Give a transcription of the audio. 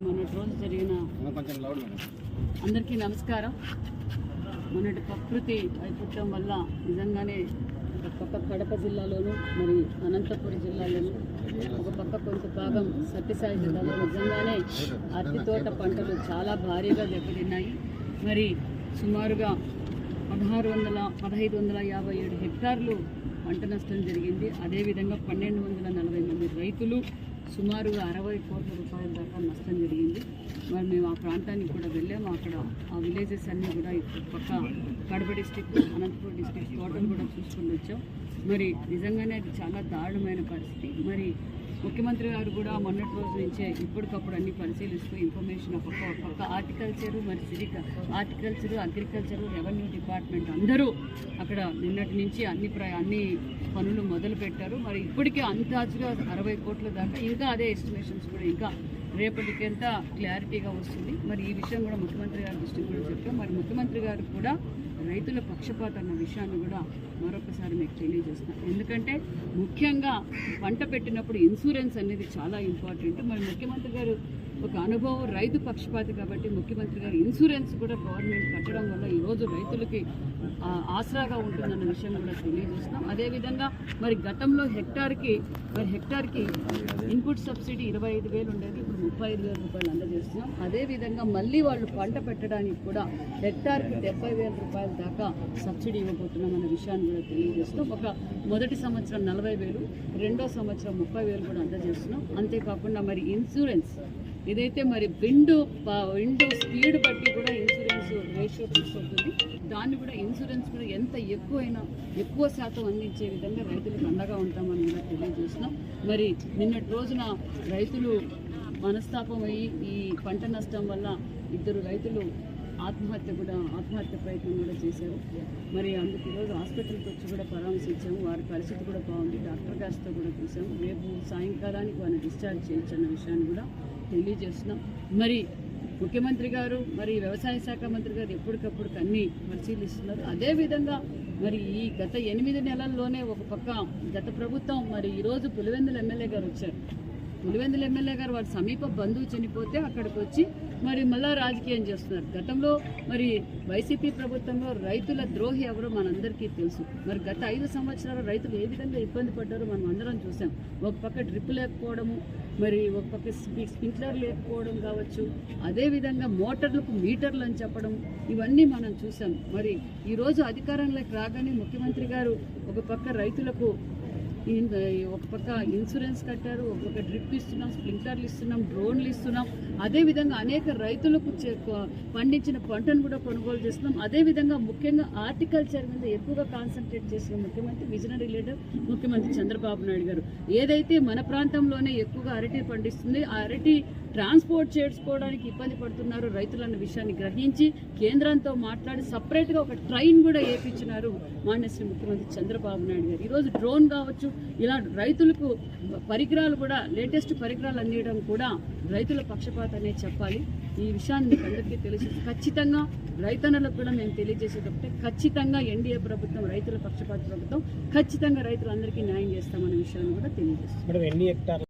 మొన్నటి రోజు జరిగిన అందరికీ నమస్కారం. మొన్నటి ప్రకృతి వైపుట్యం వల్ల నిజంగానే ఒక పక్క కడప జిల్లాలోను మరి అనంతపురం జిల్లాలోను ఒక పక్క కొంత భాగం సత్యసాయి జిల్లాలో నిజంగానే అరటి తోట పంటలు చాలా భారీగా దెబ్బతిన్నాయి. మరి సుమారుగా పదహారు వందల పదహైదు వందల యాభై ఏడు హెక్టార్లు పంట నష్టం జరిగింది. అదేవిధంగా పన్నెండు వందల నలభై మంది రైతులు సుమారుగా అరవై కోట్ల రూపాయల దాకా నష్టం జరిగింది. మరి మేము ఆ ప్రాంతానికి కూడా వెళ్ళాము. అక్కడ ఆ విలేజెస్ అన్నీ కూడా పక్క Kadapa district Anantapuram district total కూడా చూసుకుని వచ్చాం. మరి నిజంగానే అది చాలా దారుణమైన పరిస్థితి. మరి ముఖ్యమంత్రి గారు కూడా మొన్నటి రోజు నుంచే ఇప్పటికప్పుడు అన్ని పరిశీలిస్తూ ఇన్ఫర్మేషన్ ఒక పక్క- ఒక హార్టికల్చరు మరి సిరిక హార్టికల్చరు అగ్రికల్చరు రెవెన్యూ డిపార్ట్మెంట్ అందరూ అక్కడ నిన్నటి నుంచి అన్ని అన్ని పనులు మొదలు పెట్టారు మరి ఇప్పటికే అందాజుగా అరవై కోట్ల దాకా ఇంకా అదే ఎస్టిమేషన్స్ కూడా ఇంకా రేపటికెంత క్లారిటీగా వస్తుంది. మరి ఈ విషయం కూడా ముఖ్యమంత్రి గారి దృష్టికి కూడా చెప్పాం. మరి ముఖ్యమంత్రి గారు కూడా రైతుల పక్షపాత అన్న విషయాన్ని కూడా మరొకసారి మీకు తెలియజేస్తాం. ఎందుకంటే ముఖ్యంగా పంట పెట్టినప్పుడు ఇన్సూరెన్స్ అనేది చాలా ఇంపార్టెంట్. మరి ముఖ్యమంత్రి గారు ఒక అనుభవం రైతు పక్షపాతి కాబట్టి ముఖ్యమంత్రి గారు ఇన్సూరెన్స్ కూడా గవర్నమెంట్ కట్టడం వల్ల ఈరోజు రైతులకి ఆసరాగా ఉంటుందన్న విషయం కూడా తెలియజేస్తున్నాం. అదేవిధంగా మరి గతంలో హెక్టార్కి మరి హెక్టార్కి ఇన్పుట్ సబ్సిడీ ఇరవై ఐదు వేలు ఉండేది. ముప్పై ఐదు వేల రూపాయలు అందజేస్తున్నాం. అదేవిధంగా మళ్ళీ వాళ్ళు పంట పెట్టడానికి కూడా హెక్టార్కి డెబ్బై వేల రూపాయల దాకా సబ్సిడీ ఇవ్వబోతున్నాం అన్న విషయాన్ని కూడా తెలియజేస్తున్నాం ఒక మొదటి సంవత్సరం నలభై వేలు రెండో సంవత్సరం ముప్పై వేలు కూడా అందజేస్తున్నాం. అంతేకాకుండా మరి ఇన్సూరెన్స్ ఇదైతే మరి విండ్ ప- విండ్ స్పీడ్ బట్టి కూడా ఇన్సూరెన్స్ రేషియో తీసుకుంటుంది దాన్ని కూడా ఇన్సూరెన్స్ కూడా ఎంత ఎక్కువైనా ఎక్కువ శాతం అందించే విధంగా రైతులకు అండగా ఉంటామని కూడా తెలియజేస్తున్నాం. మరి నిన్నటి రోజున రైతులు మనస్తాపం అయ్యి ఈ పంట నష్టం వల్ల ఇద్దరు రైతులు ఆత్మహత్య కూడా ఆత్మహత్య ప్రయత్నం కూడా చేశారు. మరి అందుకు ఈరోజు హాస్పిటల్కి వచ్చి కూడా పరామర్శించాము. వారి పరిస్థితి కూడా బాగుంది. డాక్టర్ గారితో కూడా చూసాము రేపు సాయంకాలానికి వారిని డిశ్చార్జ్ చేయించన్న విషయాన్ని కూడా తెలియజేస్తున్నాం. మరి ముఖ్యమంత్రి గారు మరి వ్యవసాయ శాఖ మంత్రి గారు ఎప్పటికప్పుడు అన్నీ పరిశీలిస్తున్నారు. అదేవిధంగా మరి ఈ గత ఎనిమిది నెలల్లోనే ఒక పక్క గత ప్రభుత్వం మరి ఈరోజు పులివెందుల ఎమ్మెల్యే గారు వచ్చారు. పులివెందుల ఎమ్మెల్యే గారు వారి సమీప బంధువు చనిపోతే అక్కడికి వచ్చి మరి మళ్ళా రాజకీయం చేస్తున్నారు. గతంలో మరి వైసీపీ ప్రభుత్వంలో రైతుల ద్రోహి ఎవరో మనందరికీ తెలుసు. మరి గత ఐదు సంవత్సరాలు రైతులు ఏ విధంగా ఇబ్బంది పడ్డారో మనం అందరం చూసాం. ఒక పక్క డ్రిప్ లేకపోవడము మరి ఒక పక్క స్ప్రింక్లర్ లేకపోవడం కావచ్చు అదేవిధంగా మోటార్లకు మీటర్లు అని చెప్పడం ఇవన్నీ మనం చూసాం. మరి ఈరోజు అధికారంలోకి రాగానే ముఖ్యమంత్రి గారు ఒక పక్క రైతులకు ఒక పక్క ఇన్సూరెన్స్ కట్టారు ఒక పక్క డ్రిప్ ఇస్తున్నాం స్ప్రింక్లర్లు ఇస్తున్నాం డ్రోన్లు ఇస్తున్నాం. అదేవిధంగా అనేక రైతులకు పండించిన పంటను కూడా కొనుగోలు చేస్తున్నాం. అదేవిధంగా ముఖ్యంగా హార్టికల్చర్ మీద ఎక్కువగా కాన్సన్ట్రేట్ చేసిన ముఖ్యమంత్రి విజనరీ లీడర్ ముఖ్యమంత్రి చంద్రబాబు నాయుడు గారు. ఏదైతే మన ప్రాంతంలోనే ఎక్కువగా అరటి పండిస్తుంది ఆ అరటి ట్రాన్స్పోర్ట్ చేసుకోవడానికి ఇబ్బంది పడుతున్నారు రైతులు అన్న విషయాన్ని గ్రహించి కేంద్రంతో మాట్లాడి సపరేట్గా ఒక ట్రైన్ కూడా వేయించినారు మాన్యశ్రీ ముఖ్యమంత్రి చంద్రబాబు నాయుడు గారు. ఈరోజు డ్రోన్ కావచ్చు ఇలా రైతులకు పరికరాలు కూడా లేటెస్ట్ పరికరాలు అందించడం కూడా రైతుల పక్షపాతనే చెప్పాలి. ఈ విషయాన్ని మీకు అందరికీ తెలిసి. ఖచ్చితంగా రైతన్నలకు కూడా మేము తెలియజేసేటప్పుడే ఖచ్చితంగా ఎన్డీఏ ప్రభుత్వం రైతుల పక్షపాత ప్రభుత్వం ఖచ్చితంగా రైతులందరికీ న్యాయం చేస్తామనే విషయాన్ని కూడా తెలియజేస్తాం